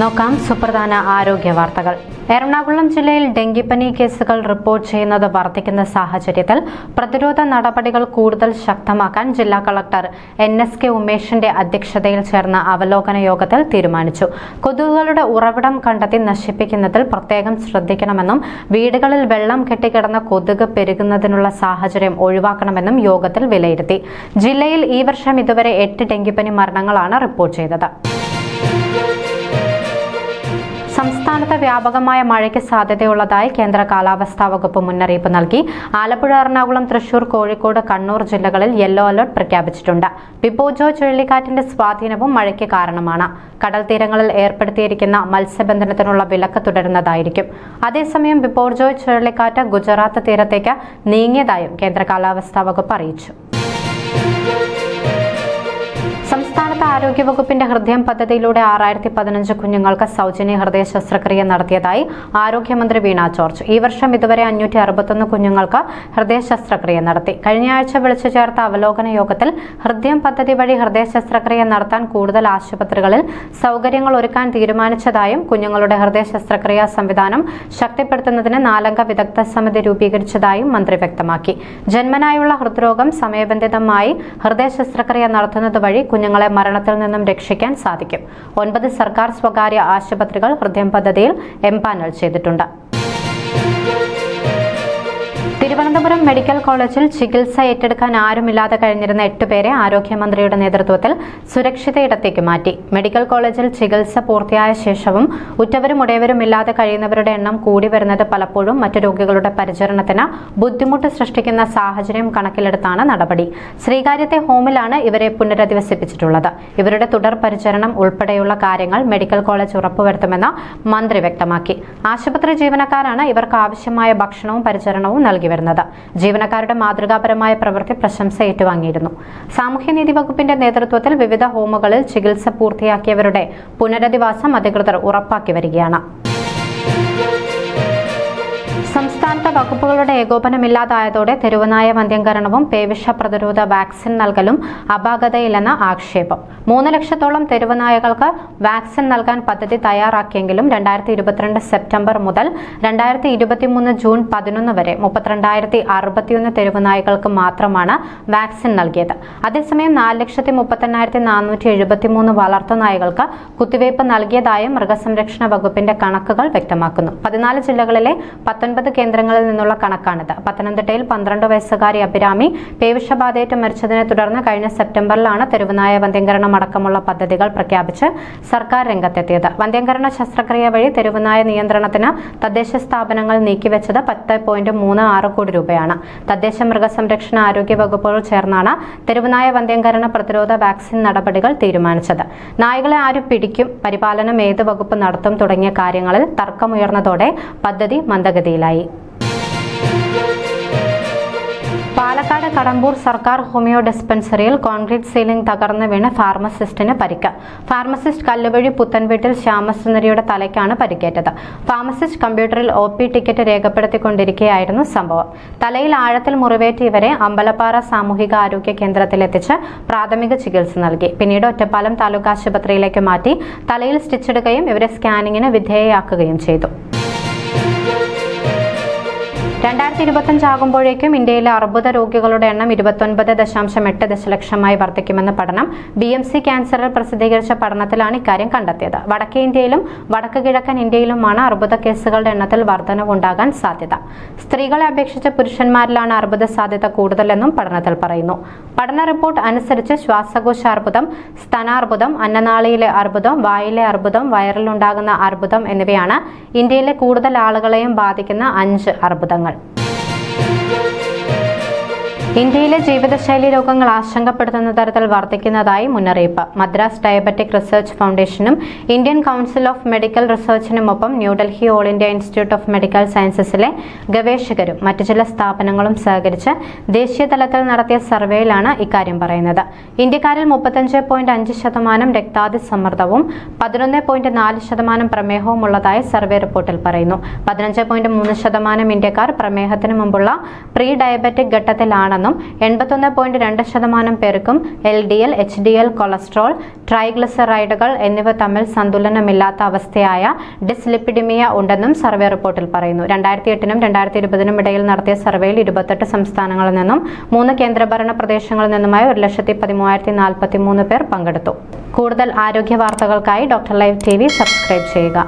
നോക്കാം സുപ്രധാന ആരോഗ്യ വാർത്തകൾ. എറണാകുളം ജില്ലയിൽ ഡെങ്കിപ്പനി കേസുകൾ റിപ്പോർട്ട് ചെയ്യുന്നത് വർദ്ധിക്കുന്ന സാഹചര്യത്തിൽ പ്രതിരോധ നടപടികൾ കൂടുതൽ ശക്തമാക്കാൻ ജില്ലാ കളക്ടർ എൻ എസ് കെ ഉമേഷിന്റെ അധ്യക്ഷതയിൽ ചേർന്ന അവലോകന യോഗത്തിൽ തീരുമാനിച്ചു. കൊതുകുകളുടെ ഉറവിടം കണ്ടെത്തി നശിപ്പിക്കുന്നതിൽ പ്രത്യേകം ശ്രദ്ധിക്കണമെന്നും വീടുകളിൽ വെള്ളം കെട്ടിക്കിടന്ന കൊതുക് പെരുകുന്നതിനുള്ള സാഹചര്യം ഒഴിവാക്കണമെന്നും യോഗത്തിൽ വിലയിരുത്തി. ജില്ലയിൽ ഈ വർഷം ഇതുവരെ എട്ട് ഡെങ്കിപ്പനി മരണങ്ങളാണ് റിപ്പോർട്ട് ചെയ്തത്. സംസ്ഥാനത്ത് വ്യാപകമായ മഴയ്ക്ക് സാധ്യതയുള്ളതായി കേന്ദ്ര കാലാവസ്ഥാ വകുപ്പ് മുന്നറിയിപ്പ് നൽകി. ആലപ്പുഴ എറണാകുളം തൃശൂർ കോഴിക്കോട് കണ്ണൂർ ജില്ലകളിൽ യെല്ലോ അലർട്ട് പ്രഖ്യാപിച്ചിട്ടുണ്ട്. പിപ്പോജോ ചുഴലിക്കാറ്റിന്റെ സ്വാധീനവും മഴയ്ക്ക് കാരണമാണ്. കടൽ തീരങ്ങളിൽ ഏർപ്പെടുത്തിയിരിക്കുന്ന മത്സ്യബന്ധനത്തിനുള്ള വിലക്ക് തുടരുന്നതായിരിക്കും. അതേസമയം ബിപ്പോർജോ ചുഴലിക്കാറ്റ് ഗുജറാത്ത് തീരത്തേക്ക് നീങ്ങിയതായും കേന്ദ്ര കാലാവസ്ഥാ വകുപ്പ് അറിയിച്ചു. ആരോഗ്യവകുപ്പിന്റെ ഹൃദയം പദ്ധതിയിലൂടെ ആറായിരത്തി പതിനഞ്ച് കുഞ്ഞുങ്ങൾക്ക് സൗജന്യ ഹൃദയ ശസ്ത്രക്രിയ നടത്തിയതായി ആരോഗ്യമന്ത്രി വീണ ജോർജ്. ഈ വർഷം ഇതുവരെ അഞ്ഞൂറ്റി അറുപത്തൊന്ന് കുഞ്ഞുങ്ങൾക്ക് ഹൃദയ ശസ്ത്രക്രിയ നടത്തി. കഴിഞ്ഞയാഴ്ച വിളിച്ചു ചേർത്ത അവലോകന യോഗത്തിൽ ഹൃദയം പദ്ധതി വഴി ഹൃദയ ശസ്ത്രക്രിയ നടത്താൻ കൂടുതൽ ആശുപത്രികളിൽ സൗകര്യങ്ങൾ ഒരുക്കാൻ തീരുമാനിച്ചതായും കുഞ്ഞുങ്ങളുടെ ഹൃദയ ശസ്ത്രക്രിയാ സംവിധാനം ശക്തിപ്പെടുത്തുന്നതിന് നാലംഗ വിദഗ്ധ സമിതി രൂപീകരിച്ചതായും മന്ത്രി വ്യക്തമാക്കി. ജന്മനായുള്ള ഹൃദ്രോഗം സമയബന്ധിതമായി ഹൃദയ ശസ്ത്രക്രിയ നടത്തുന്നത് വഴി കുഞ്ഞുങ്ങളെ മരണത്തിൽ നിന്നും രക്ഷിക്കാൻ സാധിക്കും. ഒൻപത് സർക്കാർ സ്വകാര്യ ആശുപത്രികൾ ഹൃദയം പദ്ധതിയിൽ എംപാനൽ ചെയ്തിട്ടുണ്ട്. തിരുവനന്തപുരം മെഡിക്കൽ കോളേജിൽ ചികിത്സ ഏറ്റെടുക്കാൻ ആരുമില്ലാതെ കഴിഞ്ഞിരുന്ന എട്ടുപേരെ ആരോഗ്യമന്ത്രിയുടെ നേതൃത്വത്തിൽ സുരക്ഷിത ഇടത്തേക്ക് മാറ്റി. മെഡിക്കൽ കോളേജിൽ ചികിത്സ പൂർത്തിയായ ശേഷവും ഉറ്റവരും ഉടയവരും ഇല്ലാതെ കഴിയുന്നവരുടെ എണ്ണം കൂടി വരുന്നത് പലപ്പോഴും മറ്റു രോഗികളുടെ പരിചരണത്തിന് ബുദ്ധിമുട്ട് സൃഷ്ടിക്കുന്ന സാഹചര്യം കണക്കിലെടുത്താണ് നടപടി. ശ്രീകാര്യത്തെ ഹോമിലാണ് ഇവരെ പുനരധിവസിപ്പിച്ചിട്ടുള്ളത്. ഇവരുടെ തുടർ പരിചരണം ഉൾപ്പെടെയുള്ള കാര്യങ്ങൾ മെഡിക്കൽ കോളേജ് ഉറപ്പുവരുത്തുമെന്ന് മന്ത്രി വ്യക്തമാക്കി. ആശുപത്രി ജീവനക്കാരാണ് ഇവർക്ക് ആവശ്യമായ ഭക്ഷണവും പരിചരണവും നൽകി വരുന്നത്. ജീവനക്കാരുടെ മാതൃകാപരമായ പ്രവൃത്തി പ്രശംസ ഏറ്റുവാങ്ങിയിരുന്നു. സാമൂഹ്യനീതി വകുപ്പിന്റെ നേതൃത്വത്തിൽ വിവിധ ഹോമുകളിൽ ചികിത്സ പൂർത്തിയാക്കിയവരുടെ പുനരധിവാസം അധികൃതർ ഉറപ്പാക്കി വരികയാണ്. വകുപ്പുകളുടെ ഏകോപനമില്ലാതായതോടെ തെരുവുനായ വന്ധ്യംകരണവും പേവിഷ പ്രതിരോധ വാക്സിൻ നൽകലും അപാകതയില്ലെന്ന ആക്ഷേപം. മൂന്ന് ലക്ഷത്തോളം തെരുവുനായകൾക്ക് വാക്സിൻ നൽകാൻ പദ്ധതി തയ്യാറാക്കിയെങ്കിലും രണ്ടായിരത്തി ഇരുപത്തിരണ്ട് സെപ്റ്റംബർ മുതൽ രണ്ടായിരത്തി ഇരുപത്തിമൂന്ന് ജൂൺ പതിനൊന്ന് വരെ മുപ്പത്തിരണ്ടായിരത്തി അറുപത്തിയൊന്ന് തെരുവുനായകൾക്ക് മാത്രമാണ് വാക്സിൻ നൽകിയത്. അതേസമയം നാല് ലക്ഷത്തി മുപ്പത്തെണ്ണായിരത്തി നാനൂറ്റി എഴുപത്തിമൂന്ന് വളർത്തുനായകൾക്ക് കുത്തിവയ്പ് നൽകിയതായും മൃഗസംരക്ഷണ വകുപ്പിന്റെ കണക്കുകൾ വ്യക്തമാക്കുന്നു. പതിനാല് ജില്ലകളിലെ പത്തൊൻപത് കേന്ദ്രങ്ങളിൽ നിന്നുള്ള കണക്കാണിത്. പത്തനംതിട്ടയിൽ പന്ത്രണ്ട് വയസ്സുകാരി അഭിരാമി പേവിഷബാധയേറ്റ് മരിച്ചതിനെ തുടർന്ന് കഴിഞ്ഞ സെപ്റ്റംബറിലാണ് തെരുവുനായ വന്ധ്യംകരണം അടക്കമുള്ള പദ്ധതികൾ പ്രഖ്യാപിച്ച് സർക്കാർ രംഗത്തെത്തിയത്. വന്ധ്യംകരണ ശസ്ത്രക്രിയ വഴി തെരുവുനായ നിയന്ത്രണത്തിന് തദ്ദേശ സ്ഥാപനങ്ങൾ നീക്കിവെച്ചത് പത്ത് പോയിന്റ് മൂന്ന് ആറ് കോടി രൂപയാണ്. തദ്ദേശ മൃഗസംരക്ഷണ ആരോഗ്യ വകുപ്പുകൾ ചേർന്നാണ് തെരുവുനായ വന്ധ്യംകരണ പ്രതിരോധ വാക്സിൻ നടപടികൾ തീരുമാനിച്ചത്. നായകളെ ആരും പിടിക്കും പരിപാലനം ഏത് വകുപ്പ് നടത്തും തുടങ്ങിയ കാര്യങ്ങളിൽ തർക്കമുയർന്നതോടെ പദ്ധതി മന്ദഗതിയിലായി. പാലക്കാട് കടമ്പൂർ സർക്കാർ ഹോമിയോ ഡിസ്പെൻസറിയിൽ കോൺക്രീറ്റ് സീലിംഗ് തകർന്ന് വീണ് ഫാർമസിസ്റ്റിന് പരിക്ക്. ഫാർമസിസ്റ്റ് കല്ലുവഴി പുത്തൻവീട്ടിൽ ശ്യാമസുന്ദരിയുടെ തലയ്ക്കാണ് പരിക്കേറ്റത്. ഫാർമസിസ്റ്റ് കമ്പ്യൂട്ടറിൽ ഒ പി ടിക്കറ്റ് രേഖപ്പെടുത്തിക്കൊണ്ടിരിക്കുകയായിരുന്നു സംഭവം. തലയിൽ ആഴത്തിൽ മുറിവേറ്റി ഇവരെ അമ്പലപ്പാറ സാമൂഹിക ആരോഗ്യ കേന്ദ്രത്തിലെത്തിച്ച് പ്രാഥമിക ചികിത്സ നൽകി. പിന്നീട് ഒറ്റപ്പാലം താലൂക്ക് ആശുപത്രിയിലേക്ക് മാറ്റി തലയിൽ സ്റ്റിച്ചിടുകയും ഇവരെ സ്കാനിങ്ങിന് വിധേയയാക്കുകയും ചെയ്തു. രണ്ടായിരത്തി ഇരുപത്തഞ്ച് ആകുമ്പോഴേക്കും ഇന്ത്യയിലെ അർബുദ രോഗികളുടെ എണ്ണം ഇരുപത്തൊൻപത് ദശാംശം എട്ട് ദശലക്ഷമായി വർദ്ധിക്കുമെന്ന പഠനം ബി എം സി ക്യാൻസറിൽ പ്രസിദ്ധീകരിച്ച പഠനത്തിലാണ് ഇക്കാര്യം കണ്ടെത്തിയത്. വടക്കേ ഇന്ത്യയിലും വടക്ക് കിഴക്കൻ ഇന്ത്യയിലുമാണ് അർബുദ കേസുകളുടെ എണ്ണത്തിൽ വർധനവുണ്ടാകാൻ സാധ്യത. സ്ത്രീകളെ അപേക്ഷിച്ച് പുരുഷന്മാരിലാണ് അർബുദ സാധ്യത കൂടുതലെന്നും പഠനത്തിൽ പറയുന്നു. പഠന റിപ്പോർട്ട് അനുസരിച്ച് ശ്വാസകോശ അർബുദം സ്തനാർബുദം അന്നനാളിയിലെ അർബുദം വായിലെ അർബുദം വയറിലുണ്ടാകുന്ന അർബുദം എന്നിവയാണ് ഇന്ത്യയിലെ കൂടുതൽ ആളുകളെയും ബാധിക്കുന്ന അഞ്ച് അർബുദങ്ങൾ. Thank you. ഇന്ത്യയിലെ ജീവിതശൈലി രോഗങ്ങൾ ആശങ്കപ്പെടുത്തുന്ന തരത്തിൽ വർദ്ധിക്കുന്നതായി മുന്നറിയിപ്പ്. മദ്രാസ് ഡയബറ്റിക് റിസർച്ച് ഫൗണ്ടേഷനും Indian council of medical റിസർച്ചിനുമൊപ്പം New Delhi all India institute of medical സയൻസസിലെ ഗവേഷകരും മറ്റു ചില സ്ഥാപനങ്ങളും സഹകരിച്ച് ദേശീയ തലത്തിൽ നടത്തിയ സർവേയിലാണ് ഇക്കാര്യം പറയുന്നത്. ഇന്ത്യക്കാരിൽ മുപ്പത്തഞ്ച് പോയിന്റ് അഞ്ച് ശതമാനം രക്താതി സമ്മർദ്ദവും പതിനൊന്ന് പോയിന്റ് നാല് ശതമാനം പ്രമേഹവും ഉള്ളതായി സർവേ റിപ്പോർട്ടിൽ പറയുന്നു. പതിനഞ്ച് പോയിന്റ് മൂന്ന് ശതമാനം ഇന്ത്യക്കാർ പ്രമേഹത്തിന് മുമ്പുള്ള പ്രീ ഡയബറ്റിക് ഘട്ടത്തിലാണെന്നും ഉണ്ടെന്നും എൺപത്തൊന്ന് പോയിന്റ് രണ്ട് ശതമാനം പേർക്കും L D L H D L cholesterol ട്രൈഗ്ലിസറൈഡുകൾ എന്നിവ തമ്മിൽ സന്തുലനമില്ലാത്ത അവസ്ഥയായ ഡിസ്ലിപ്പിഡിമിയ ഉണ്ടെന്നും സർവേ റിപ്പോർട്ടിൽ പറയുന്നു. രണ്ടായിരത്തി എട്ടിനും രണ്ടായിരത്തി ഇരുപതിനും ഇടയിൽ നടത്തിയ സർവേയിൽ ഇരുപത്തെട്ട് സംസ്ഥാനങ്ങളിൽ നിന്നും മൂന്ന് കേന്ദ്രഭരണ പ്രദേശങ്ങളിൽ നിന്നുമായി ഒരു ലക്ഷത്തി പതിമൂവായിരത്തി നാൽപ്പത്തി മൂന്ന് പേർ പങ്കെടുത്തു. കൂടുതൽ ആരോഗ്യ വാർത്തകൾക്കായി ഡോക്ടർ ലൈവ് ടി സബ്സ്ക്രൈബ് ചെയ്യുക.